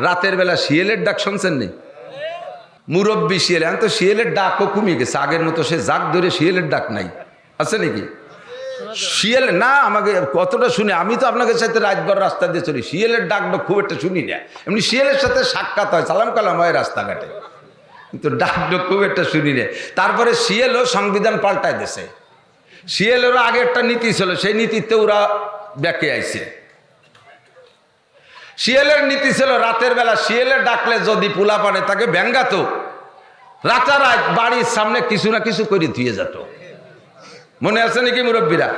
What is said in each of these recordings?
রাতের বেলা শিয়ালের ডাক শুনছেন নি? মুরব্বী শিয়েল এখন তো শিয়ালের ডাকও কমিয়ে গেছে। আগের মতো সে জাগ ধরে শিয়ালের ডাক নাই। আছে নাকি? শিয়াল, না, আমাকে কতটা শুনে, আমি তো আপনাদের সাথে রাতভর রাস্তা দিয়ে চলি। শিয়ালের ডাক বা খুব একটা শুনি না। এমনি শিয়ালের সাথে সাক্ষাৎ হয়, সালাম কালাম হয় রাস্তাঘাটে। কিন্তু ডাক ডাক খুব একটা শুনি না। তারপরে শিয়ালও সংবিধান পাল্টায় দেশে শিয়ালেরও আগে একটা নীতি ছিল, সেই নীতিতে ওরা ব্যাকে আইছে। শিয়ালের নীতি ছিল রাতের বেলা শিয়ালের ডাকলে যদি পোলা পানে, তাকে ব্যঙ্গাতো। রাতারাত বাড়ির সামনে কিছু না কিছু করে ধুয়ে যেত। মনে আছে নাকি মুরব্বীরা?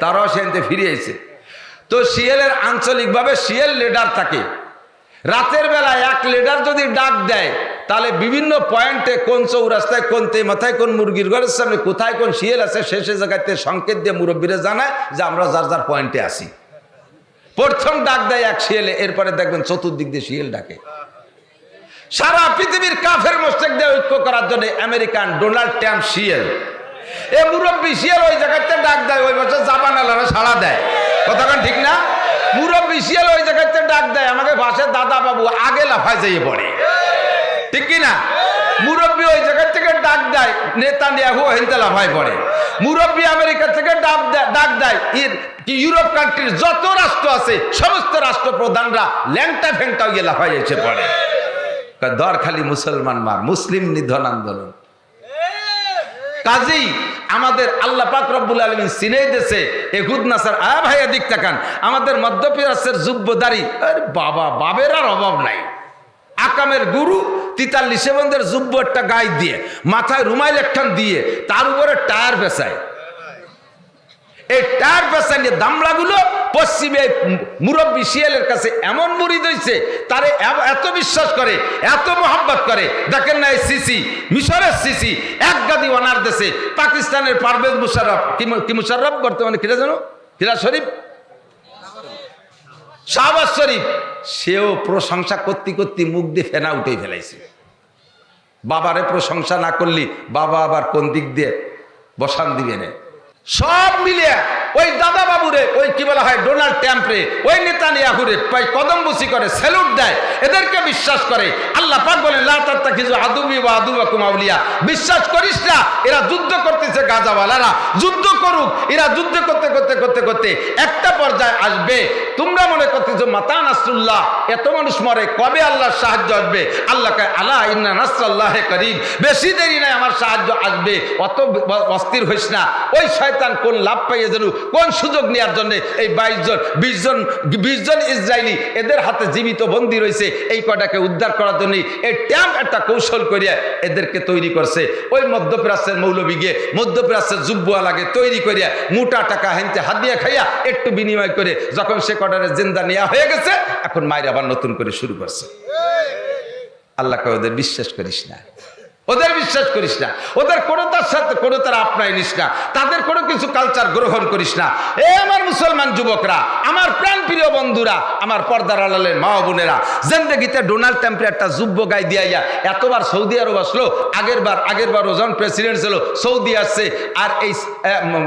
তারাও সেনতে ফিরে আইছে তো শিয়ালের আঞ্চলিকভাবে শিয়াল লিডার থাকে। রাতের বেলা এক লিডার যদি ডাক দেয়, তাহলে বিভিন্ন পয়েন্টে কোন চৌরাস্তায়, কোন তে মাথায়, কোন মুরগির ঘরের সামনে, কোথায় কোন শিয়াল আছে, সে জায়গাতে সংকেত দিয়ে মুরব্বীরা জানায় যে আমরা যার যার পয়েন্টে আসি প্রথম ডাক দেয় এক শিয়ালে, এরপরে দেখবেন চতুর্দিক দিয়ে শিয়াল ডাকে। সারা পৃথিবীর কাফের মোস্টেকদের ঐক্য করার জন্য আমেরিকান ডোনাল্ড ট্রাম্প শিয়াল। এ মুরব্বী শিয়াল ওই জায়গাতে ডাক দেয়, ওই বছর জাপান আলারা সাড়া দেয়। কথাটা ঠিক না? মুরব্বী শিয়াল ওই জায়গাতে ডাক দেয়, আমাকে বাসের দাদা বাবু আগে লাফায় যেয়ে পড়ে। ঠিক কি না? মুরব্বী ওই জায়গা থেকে ডাক দেয় নেতা নিয়াহু হেনতে লাফায় পড়ে মুরব্বী আমেরিকা থেকে ডাক ডাক দেয় ইউরোপ কান্ট্রির যত রাষ্ট্র আছে, সমস্ত রাষ্ট্রপ্রধানরা ল্যাংটা ফ্যাংটা গিয়ে লাফাই এসে পড়ে। দর খালি মুসলমান মার, মুসলিম নিধন আন্দোলন। কাজেই আমাদের আল্লাহ পাক রব্বুল আলমিন সিনেই দেশে এহুদ নাসার আ ভাই এদিক তাকান, আমাদের মধ্যপ্রাচ্যের যুব্যদারি আরে বাবা, বাবের আর অভাব নাই। আকামের গুরু তিতাল্লিশে বন্ধের যুব্য একটা গায়ে দিয়ে, মাথায় রুমাইল একখান দিয়ে, তার উপরে টায়ার বেসায় এই টায়ার পেছানিয়ে দামড়াগুলো পশ্চিমে মুরব্বী শিয়ালের কাছে এমন মুড়ি হয়েছে তারে এত বিশ্বাস করে, এত মোহাব্বত করে। দেখেন না এই সিসি, মিশরের সিসি, এক গাদি ওনার দেশে, পাকিস্তানের পারভেজ মুশারফ কি মুশারফ বর্তমানে কিরা জানো? কিরা শরীফ? শাহবাজ শরীফ, সেও প্রশংসা করতে করতে মুখ দিয়ে ফেনা উঠে ফেলাইছে। বাবারে প্রশংসা না করলি বাবা আবার কোন দিক দিয়ে বসান দিবে না। সব মিলিয়ে ওই দাদা বাবুরে, ওই কি বলা হয়, ডোনাল্ড ট্যাম্পরে ওই নেতা নিয়াহুরে কদম বুসি করে স্যালুট দেয়। এদেরকে বিশ্বাস করে। আল্লাহ পাক বলেন লাতা কিছু আদুবি বা আদুবা কুমাউলিয়া বিশ্বাস করিস না, এরা যুদ্ধ করতেছে গাজাওয়ালারা। যুদ্ধ করুক, এরা যুদ্ধ করতে করতে করতে করতে একটা পর্যায়ে আসবে। তোমরা মনে করতেছো, মাতা নাসরুল্লাহ, এত মানুষ মরে, কবে আল্লাহর সাহায্য আসবে? আল্লাহ কয় আল্লাহ ইন্না নাসরাল্লাহ করিম, বেশি দেরি নাই আমার সাহায্য আসবে, অত অস্থির হইস না। ওই শয়তান কোন লাভ পাইয়ে যেন, কোন সুযোগ নেওয়ার জন্য এই বাইশ জন, বিশ জন বিশ জন ইসরায়েলি এদের হাতে জীবিত বন্দী রয়েছে, এই কটাকে উদ্ধার করার জন্য এই ট্যাম্প একটা কৌশল করিয়া এদেরকে তৈরি করছে। ওই মধ্যপ্রাচ্যের মৌলবী গিয়ে মধ্যপ্রাচ্যের যুব্বওয়ালাকে তৈরি করিয়া মোটা টাকা হেনতে হাত দিয়ে খাইয়া একটু বিনিময় করে, যখন সে কটারে জিন্দা নেওয়া হয়ে গেছে এখন মায়ের আবার নতুন করে শুরু করছে। আল্লাহকে ওদের বিশ্বাস করিস না। ওদের বিশ্বাস করিস না। ওদের কোনো তার সাথে, কোনো তার আপনাই নিস না। তাদের কোনো কিছু কালচার গ্রহণ করিস না। এ আমার মুসলমান যুবকরা, আমার প্রাণ প্রিয় বন্ধুরা, আমার পর্দার আলালের মা বোনেরা, জেন্দেগিতে ডোনাল্ড ট্রাম্পের একটা যুব্য গায়ে দিয়া এতবার সৌদি আরব আসলো, আগের বার আগের বার ওজন প্রেসিডেন্ট ছিল সৌদি আসছে, আর এই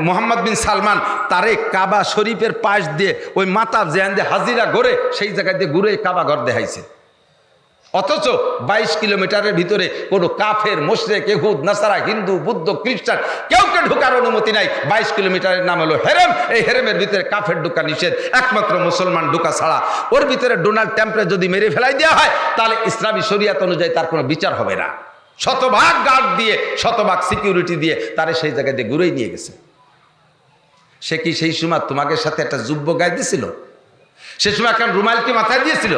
মোহাম্মদ বিন সালমান তারে কাবা শরীফের পাশ দিয়ে, ওই মাতা জেহান দিয়ে হাজিরা ঘরে সেই জায়গায় দিয়ে ঘুরে কাবা ঘর দেখাইছে। অথচ বাইশ কিলোমিটারের ভিতরে কোনো কাফের, মোশরেক এহুদ নাসারা, হিন্দু, বুদ্ধ, খ্রিস্টান কেউ কেউকে ঢোকার অনুমতি নাই। বাইশ কিলোমিটারের নাম হলো হেরেম। এই হেরেমের ভিতরে কাফের ঢোকা নিষেধ। একমাত্র মুসলমান ঢোকা ছাড়া। ওর ভিতরে ডোনাল্ড ট্যাম্পরে যদি মেরে ফেলাই দেওয়া হয়, তাহলে ইসলামী শরিয়াত অনুযায়ী তার কোনো বিচার হবে না। শতভাগ গার্ড দিয়ে, শতভাগ সিকিউরিটি দিয়ে তারে সেই জায়গায় দিয়ে ঘুরেই নিয়ে গেছে। সে কি সেই সময় তোমাকে সাথে একটা যুব্য গায়ে দিয়েছিল সে সময় একটা রুমালকে মাথায় দিয়েছিল?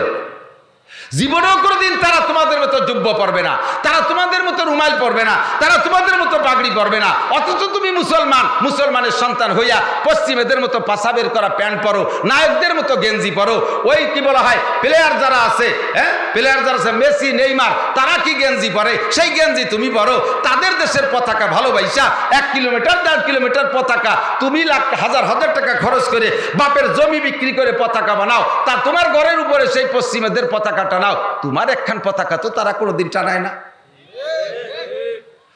জীবনেও কোনোদিন তারা তোমাদের মতো যোগ্য পারবে না। তারা তোমাদের মতো রুমাল পড়বে না, তারা তোমাদের মতো পাগড়ি পরবে না। অথচ তুমি মুসলমান, মুসলমানের সন্তান হইয়া পশ্চিমেদের মতো পাশাবের করা প্যান্ট পরো, নায়কদের মতো গেঞ্জি পরো। ওই কি বলা হয় প্লেয়ার যারা আছে হ্যাঁ? প্লেয়ার যারা আছে, মেসি, নেইমার, তারা কি গেঞ্জি পরে? সেই গেঞ্জি তুমি পরো। তাদের দেশের পতাকা ভালোবাসা এক কিলোমিটার, দেড় কিলোমিটার পতাকা। তুমি লাখ, হাজার হাজার টাকা খরচ করে বাপের জমি বিক্রি করে পতাকা বানাও। তা তোমার ঘরের উপরে সেই পশ্চিমেদের পতাকা টানাও তোমার একখান পতাকা তো তারা কোনোদিন টানায় না।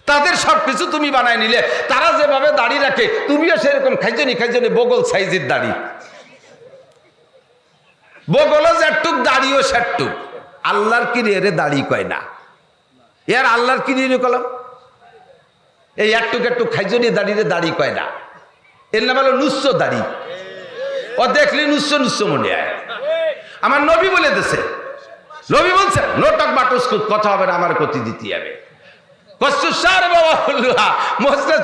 তাদের সব কিছু তুমি বানায় নিলে। তারা যেভাবে দাড়ি রাখে, তুমিও সেরকম খাইজনি খাইজনি বগল সাইজের দাড়ি। বগলও যেটুক দাড়িও সেটুক আল্লাহর কিনে এরে দাড়ি কয় না। এর আল্লাহর কিনে কলাম। এই একটুক একটু খাইজনি দাড়িরে দাড়ি কয় না। এর নাম হলো নুস্য দাড়ি। ও দেখলি নুস্য নুস্য মনে হয়। আমার নবী বলে দেশে নবী বলছে নোটক বাটুস কথা হবে না, আমার ক্ষতি দিতে হবে।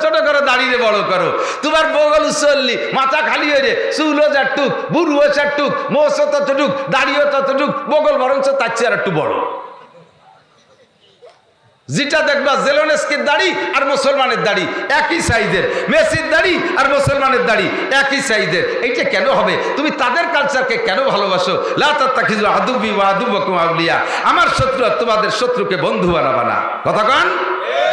ছোট করো দাঁড়িয়ে বড় করো। তোমার বগল চললি মাথা খালি হয়ে রে চুলো চারটুক বুড়ুও চারটুক মোস ততটুক দাঁড়িয়ে ততটুক, বগল বরঞ্চ তার চেয়ে একটু বড়। যেটা দেখবা জেলোনেস্কির দাড়ি আর মুসলমানের দাড়ি, একই সাইজের। মেসির দাড়ি আর মুসলমানের দাড়ি, একই সাইজের। এইটা কেন হবে? তুমি তাদের কালচারকে কেন ভালোবাসো? লাতাত্তাখিজু আদুবি ওয়া আদুবকুম আউলিয়া। আমার শত্রু তোমাদের শত্রুকে বন্ধু বানাবা না। কথা কন?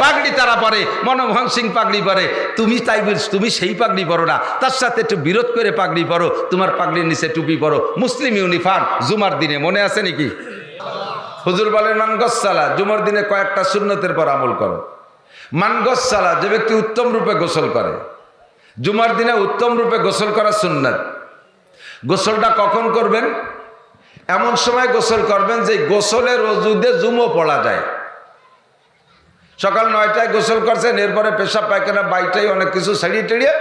পাগড়ি তারা পরে, মনমোহন সিং পাগড়ি পরে। তুমি তাই তুমি সেই পাগড়ি পরো না। তার সাথে একটু বিরোধ করে পাগড়ি পরো, তোমার পাগড়ির নিচে টুপি পরো। মুসলিম ইউনিফর্ম, জুমার দিনে, মনে আছে নাকি? হুজুর বলেন মানগসালা জুমার দিনে কয়েকটা সুন্নতের পর আমল করো। মানগসালা যে ব্যক্তি উত্তম রূপে গোসল করে। জুমার দিনে উত্তম রূপে গোসল করা সুন্নত। গোসলটা কখন করবেন? এমন সময় গোসল করবেন যে গোসলের রজুদে জুমো পড়া যায়। সকাল নয়টায় গোসল করছেন এরপরে পেশাব পায়খানা, বাইটাই অনেক কিছু ছাড়িয়ে টেড়িয়ে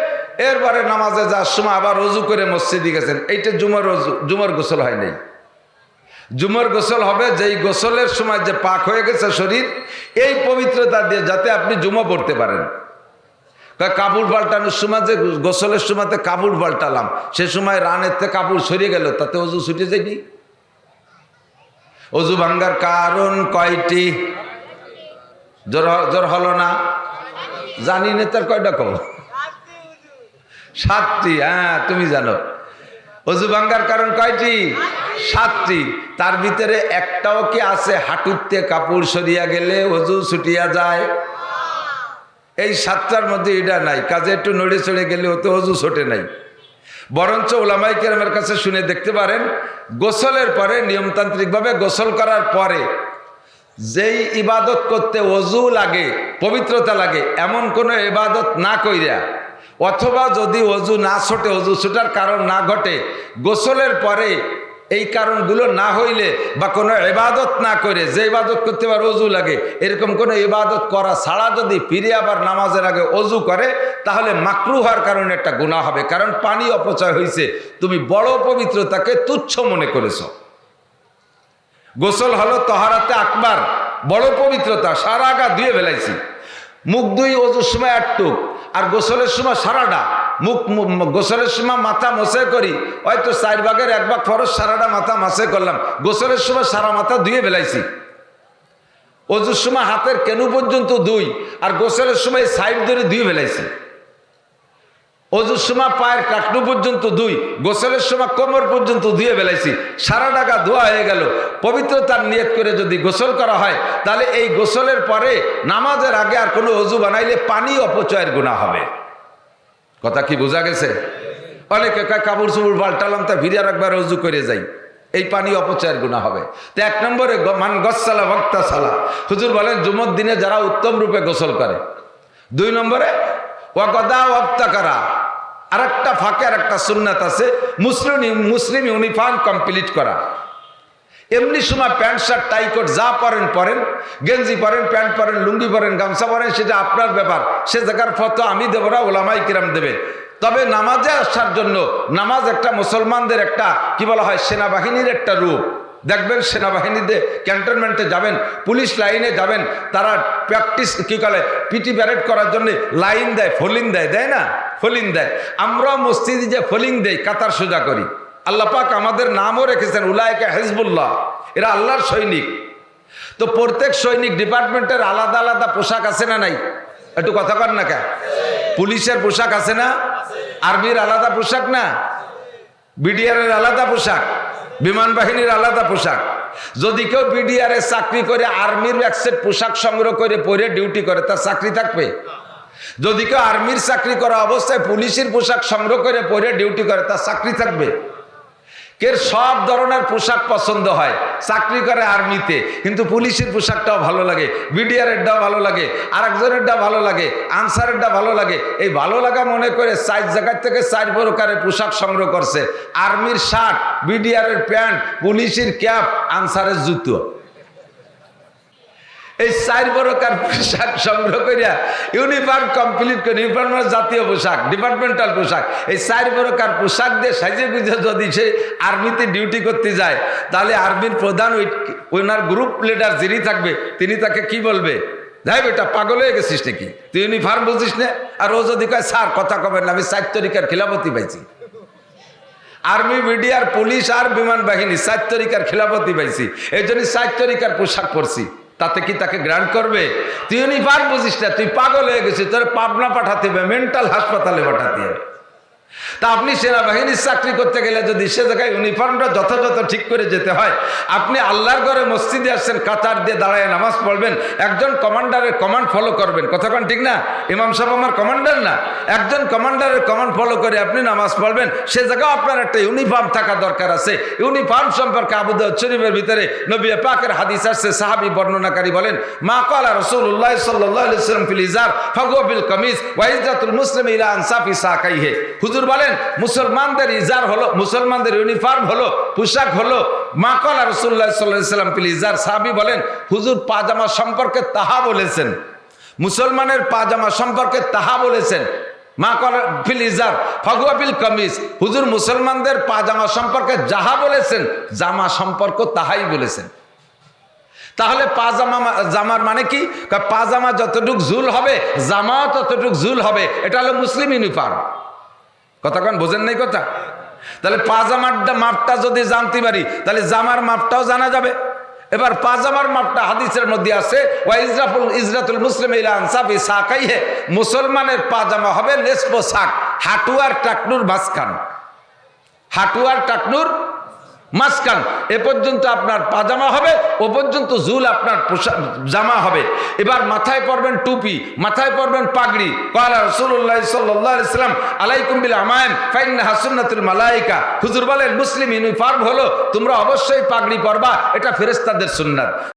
এরপরে নামাজে যাওয়ার সময় আবার রজু করে মসজিদে গেছেন। এইটা জুমার রজু, জুমার গোসল হয় নাই। জুমার গোসল হবে, যেই গোসলের সময় যে পাক হয়ে গেছে শরীর, এই পবিত্রতা দিয়ে যাতে আপনি জুমা পড়তে পারেন। কাপড় পাল্টানোর সময় যে গোসলের সময়তে কাপড় পাল্টালাম, সে সময় রানের থেকে কাপড় সরিয়ে গেল, তাতে অজু ছুটে যায়নি। অজু ভাঙ্গার কারণ কয়টি? জ্বর জ্বর হলো না? জানি না, তার কয়টা কব সাতটি হ্যাঁ তুমি জানো। অজু ভাঙ্গার কারণ কয়টি? সাতটি। তার ভিতরে একটাও কি আছে? হাঁটুতে কাপড় সরিয়া গেলে অজু ছুটিয়া যায়। এই সাতটার মধ্যে এটা নাই। কাজে একটু নড়ে চড়ে গেলে ওতে অজু ছোটে নাই। বরঞ্চ ওলামাই কেরামের কাছে শুনে দেখতে পারেন, গোসলের পরে, নিয়মতান্ত্রিকভাবে গোসল করার পরে যেই ইবাদত করতে অজু লাগে, পবিত্রতা লাগে, এমন কোনো ইবাদত না কইরা, অথবা যদি অজু না ছোটে, অজু ছোটার কারণ না ঘটে, গোসলের পরে এই কারণগুলো না হইলে বা কোনো ইবাদত না করে, যে ইবাদত করতে পারে অজু লাগে, এরকম কোনো ইবাদত করা ছাড়া যদি ফিরে আবার নামাজের আগে অজু করে, তাহলে মাকরু হওয়ার কারণে একটা গুণা হবে, কারণ পানি অপচয় হয়েছে তুমি বড় পবিত্রতাকে তুচ্ছ মনে করেছ। গোসল হলো তহারাতে আকবার, বড় পবিত্রতা, সারা গা ধুয়ে ফেলাইছি। মুখ দুই অজুর সময় একটুক আর গোসলের সময় সারাটা। মুখ গোসলের সময় মাথা মশে করি, হয়তো চার ভাগের এক ভাগ সারাটা মাথা মাসে করলাম। গোসলের সময় সারা মাথা ধুয়ে ফেলাইছি। অজুর সময় হাতের কেনু পর্যন্ত দুই আর গোসলের সময় সাইড ধরে ধুয়ে ফেলাইছি। অজুর সময় পায়ের কাকনু পর্যন্ত দুই গোসলের সময় কোমর পর্যন্ত ধুয়ে বেলাইছি সারা টাকা ধোয়া হয়ে গেল। পবিত্রতার নিয়ত করে যদি গোসল করা হয়, তাহলে এই গোসলের পরে নামাজের আগে আর কোনো অজু বানাইলে পানি অপচয়ের গুণা হবে। কথা কি বোঝা গেছে? অনেকে কাপড় চুপড় পাল্টালাম তা ভিড়ে আর একবার অজু করে যাই। এই পানি অপচয়ের গুণা হবে। তো এক নম্বরে মান গসালা ভক্তা সালা। হুজুর বলেন জুমত দিনে যারা উত্তম রূপে গোসল করে। দুই নম্বরে ওয়াকদা ওয়াক্তাকারা আর একটা ফাঁকে আর একটা সুন্নাত আছে। মুসলিম মুসলিম ইউনিফর্ম কমপ্লিট করা। এমনি সময় প্যান্ট, শার্ট, টাই কোট যা পরেন পরেন। গেঞ্জি পরেন, প্যান্ট পরেন, লুঙ্গি পরেন, গামছা পরেন, সেটা আপনার ব্যাপার। সে জায়গার ফতো আমি দেবো না, ওলামাই কিরাম দেবে। তবে নামাজে আসার জন্য নামাজ একটা মুসলমানদের একটা, কি বলা হয়, সেনাবাহিনীর একটা রূপ। দেখবেন সেনাবাহিনীতে ক্যান্টনমেন্টে যাবেন, পুলিশ লাইনে যাবেন, তারা প্র্যাকটিস কী করে, পিটি প্যারেড করার জন্য লাইন দেয়, ফলিং দেয় দেয় না? ফলিং দেয়। আমরাও মসজিদে যে ফলিং দেই, কাতার সোজা করি। আল্লাহ পাক আমাদের নামও রেখেছেন উলায়কে হেজবুল্লাহ। এরা আল্লাহর সৈনিক। তো প্রত্যেক সৈনিক ডিপার্টমেন্টের আলাদা আলাদা পোশাক আছে না নাই? একটু কথা কর না কে? পুলিশের পোশাক আছে না? আর্মির আলাদা পোশাক না? বিডিআর এর আলাদা পোশাক? বিমান বাহিনীর আলাদা পোশাক। যদি কেউ বিডিআর চাকরি করে, আর্মির এক সেট পোশাক সংগ্রহ করে পরে ডিউটি করে, তার চাকরি থাকবে? যদি কেউ আর্মির চাকরি করা অবস্থায় পুলিশের পোশাক সংগ্রহ করে পরে ডিউটি করে, তার চাকরি থাকবে? কের সব ধরনের পোশাক পছন্দ হয়। চাকরি করে আর্মিতে, কিন্তু পুলিশের পোশাকটাও ভালো লাগে, বিডিআরেরটাও ভালো লাগে আরেকজনেরটা ভালো লাগে, আনসারেরটা ভালো লাগে। এই ভালো লাগা মনে করে চার জায়গার থেকে চার প্রকারের পোশাক সংগ্রহ করছে। আর্মির শার্ট, বিডিআরের প্যান্ট, পুলিশের ক্যাপ, আনসারের জুতো। এই চার বড়কার পোশাক সংগ্রহ করিয়া ইউনিফর্ম কমপ্লিট করে, ইউনিফর্ম মানে জাতীয় পোশাক, ডিপার্টমেন্টাল পোশাক। এই চার বড়কার পোশাক দিয়ে সাইজে গুজে যদি সে আর্মিতে ডিউটি করতে যায়, তাহলে আর্মির প্রধান ওই ওনার গ্রুপ লিডার যিনি থাকবে, তিনি তাকে কি বলবে? যাই বেটা পাগল হয়ে গেছিস নাকি? তুই ইউনিফর্ম বুঝিস না? আর ও যদি কয়, স্যার, কথা কবেন না, আমি চার তরিকার খিলাফতি পাইছি। আর্মি মিডিয়ার পুলিশ আর বিমান বাহিনী সাত তরিকার খিলাফতি পাইছি। এই জন্য সাত তরিকার পোশাক পরছি। তাতে কি তাকে গ্রান্ট করবে? তুই উনি পার বুঝিস না, তুই পাগল হয়ে গেছিস, তোর পাবনা পাঠাতে হবে মেন্টাল হাসপাতালে পাঠাতে হবে। তা আপনি সেনাবাহিনীর চাকরি করতে গেলে যদি সে জায়গায় ইউনিফর্মটা যথাযথ ঠিক করে যেতে হয়, আপনি আল্লাহর ঘরে মসজিদে আসছেন, কাতার দিয়ে দাঁড়ায় নামাজ পড়বেন, একজন কমান্ডারের কমান্ড ফলো করবেন। কতক্ষণ ঠিক না? ইমাম সাহেব আমার কমান্ডার না? একজন কমান্ডারের কমান্ড ফলো করে আপনি নামাজ পড়বেন, সে জায়গায় আপনার একটা ইউনিফর্ম থাকা দরকার আছে। ইউনিফর্ম সম্পর্কে আবুদ শরীফের ভিতরে নবী পাকের হাদিস আসছে, সাহাবি বর্ণনাকারী বলেন, মা কলা রসুল্লাহ সাল্লাম ফিল ইজার ফাগুবিল কমিজ ওয়াইজাতুল মুসলিম ইলা আনসাফি সাকাইহে। হুজুর বলেন মুসলমানদের ইজার হলো, মুসলমানদের ইউনিফর্ম হলো, পোশাক হলো। মা কলা রসুল্লাহ সাল্লাম ইজার, সাহাবি বলেন, হুজুর পাজামা সম্পর্কে তাহা বলেছেন। মুসলমানের পাজামা সম্পর্কে তাহা বলেছেন। মা ফিল ইজার হুজুর, মুসলমানদের পাজামা সম্পর্কে যাহা বলেছেন, জামা সম্পর্ক তাহাই বলেছেন। তাহলে পাজামা জামার মানে কি? পাজামা যতটুক জুল হবে, জামা ততটুক জুল হবে, এটা হলো মুসলিম ইউনিফর্ম কতক্ষণ বোঝেন নাই কথা? তাহলে পাজামার মাপটা যদি জানতে পারি, তাহলে জামার মাপটাও জানা যাবে। এবার পাজামার মাপটা হাদিসের মধ্যে আছে, ওয়া ইজরাফুল ইজরাতুল মুসলিম ইলা আনসাফি সাকাইহে, মুসলমানের পাজামা হবে লেসপো শাক, হাটুয়ার টাকনুর মাঝখান। হাটুয়ার টাকনুর মাঝখান। এ পর্যন্ত আপনার পাজামা হবে, ও পর্যন্ত জুল আপনার জামা হবে। এবার মাথায় পরবেন টুপি, মাথায় পরবেন পাগড়ি। কয়লা রসুল্লাহ সাল্লাম, আলাইকুম বিল ফাইন হাসুন্নাতুল মালাইকা। হুজুর বলেন, মুসলিম ইউনিফর্ম হলো, তোমরা অবশ্যই পাগড়ি পরবা, এটা ফেরেস্তাদের সুন্নাত।